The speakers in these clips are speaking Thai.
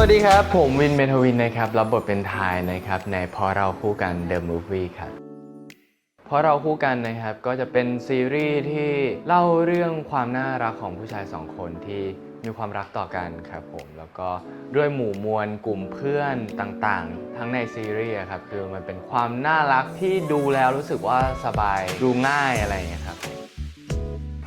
วัสดีครับ ผมวินเมทวินนะครับ รับบทเป็นทายนะครับ ในพราะเราคู่กัน The Movie ครับเพราะเราคู่กันนะครับก็จะเป็นซีรีส์ที่เล่าเรื่องความน่ารักของผู้ชายสองคนที่มีความรักต่อกันครับผม แล้วก็ด้วยหมู่มวลกลุ่มเพื่อนต่างๆ ทั้งในซีรีส์ครับคือมันเป็นความน่ารักที่ดูแล้วรู้สึกว่าสบายดูง่ายอะไรอย่างเงี้ยครับ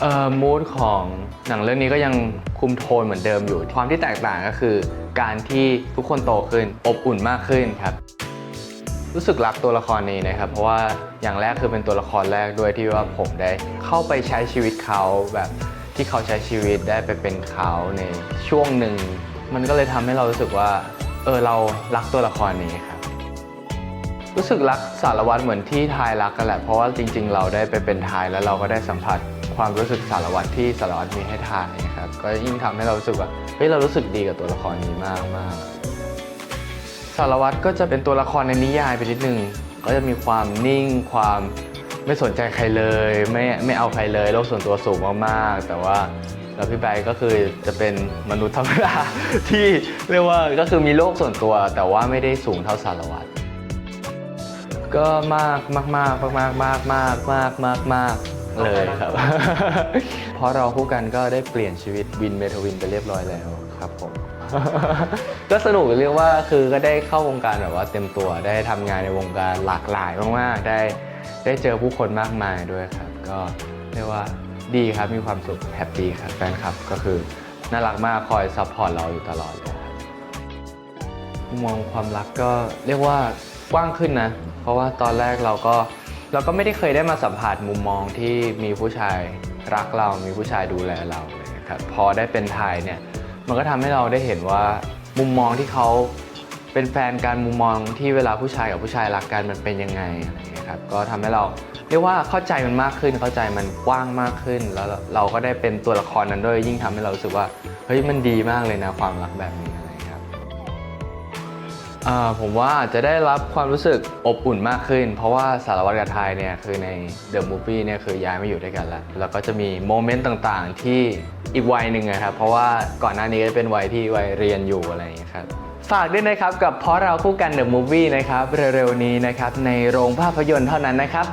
เอ่อมูดของหนังเรื่องนี้ก็ยังคุมโทนเหมือนเดิมอยู่ ความที่แตกต่างก็คือ การที่ทุกคนโตขึ้นอบอุ่นมากขึ้นครับ รู้สึกรักตัวละครนี้นะครับ เพราะว่าอย่างแรกคือเป็นตัวละครแรกด้วยที่ว่าผมได้เข้าไปใช้ชีวิตเขาแบบที่เขาใช้ชีวิตได้ไปเป็นเขาในช่วงหนึ่ง มันก็เลยทำให้เรารู้สึกว่า เออเรารักตัวละครนี้ครับรู้สึกรักสารวัตรเหมือนที่ทายรักกันแหละ เพราะว่าจริง ๆ เราได้ไปเป็นทายแล้วเราก็ได้สัมผัส ความรู้สึกสารวัตรที่สารวัตรมีให้ทายนะครับก็ยิ่งทำให้เรารู้สึกว่าเฮ้ยเรารู้สึกดีกับตัวละครนี้มากมากสารวัตรก็จะเป็นตัวละครในนิยายไปนิดนึงก็จะมีความนิ่งความไม่สนใจใครเลยไม่ไม่เอาใครเลยโลกส่วนตัวสูงมากๆแต่ว่าแล้วพี่ไบก็คือจะเป็นมนุษย์ธรรมดาที่เรียกว่าก็คือมีโลกส่วนตัว แต่ว่าไม่ได้สูงเท่าสารวัตรก็มากมากมากมากมากมากมากมากมาก เลยครับ เพราะเราคู่กันก็ได้เปลี่ยนชีวิตวินเมทวินไปเรียบร้อยแล้วครับผม ก็สนุกเรียกว่าคือก็ได้เข้าวงการแบบว่าเต็มตัวได้ทำงานในวงการหลากหลายมากๆได้ได้เจอผู้คนมากมายด้วยครับ ก็เรียกว่าดีครับมีความสุขแฮปปี้ครับแฟนคลับก็คือน่ารักมากคอยซัพพอร์ตเราอยู่ตลอดเลยครับมุมมองความรักก็เรียกว่ากว้างขึ้นนะ เพราะว่าตอนแรกเราก็ เราก็ไม่ได้เคยได้มาสัมผัสมุมมองที่มีผู้ชายรักเรา มีผู้ชายดูแลเราอะไรอย่างเงี้ยครับพอได้เป็นไทยเนี่ยมันก็ทำให้เราได้เห็นว่ามุมมองที่เขาเป็นแฟนกันมุมมองที่เวลาผู้ชายกับผู้ชายรักกันมันเป็นยังไงอะไรเงี้ยครับก็ทำให้เราเรียกว่าเข้าใจมันมากขึ้นเข้าใจมันกว้างมากขึ้น แล้วเราก็ได้เป็นตัวละครนั้นด้วยยิ่งทำให้เรารู้สึกว่าเฮ้ยมันดีมากเลยนะความรักแบบนี้ ผมว่าอาจจะได้รับความรู้สึกอบอุ่นมากขึ้น เพราะว่าสารวัตรกับไทยเนี่ยคือในเดอะมูฟวี่เนี่ยคือย้ายมาอยู่ด้วยกันแล้ว แล้วก็จะมีโมเมนต์ต่างๆ ที่อีกวัยหนึ่งนะครับ เพราะว่าก่อนหน้านี้ก็เป็นวัยที่วัยเรียนอยู่อะไรอย่างนี้ครับ ฝากด้วยนะครับกับเพราะเราคู่กันเดอะมูฟวี่นะครับเร็วๆนี้นะครับในโรงภาพยนตร์เท่านั้นนะครับ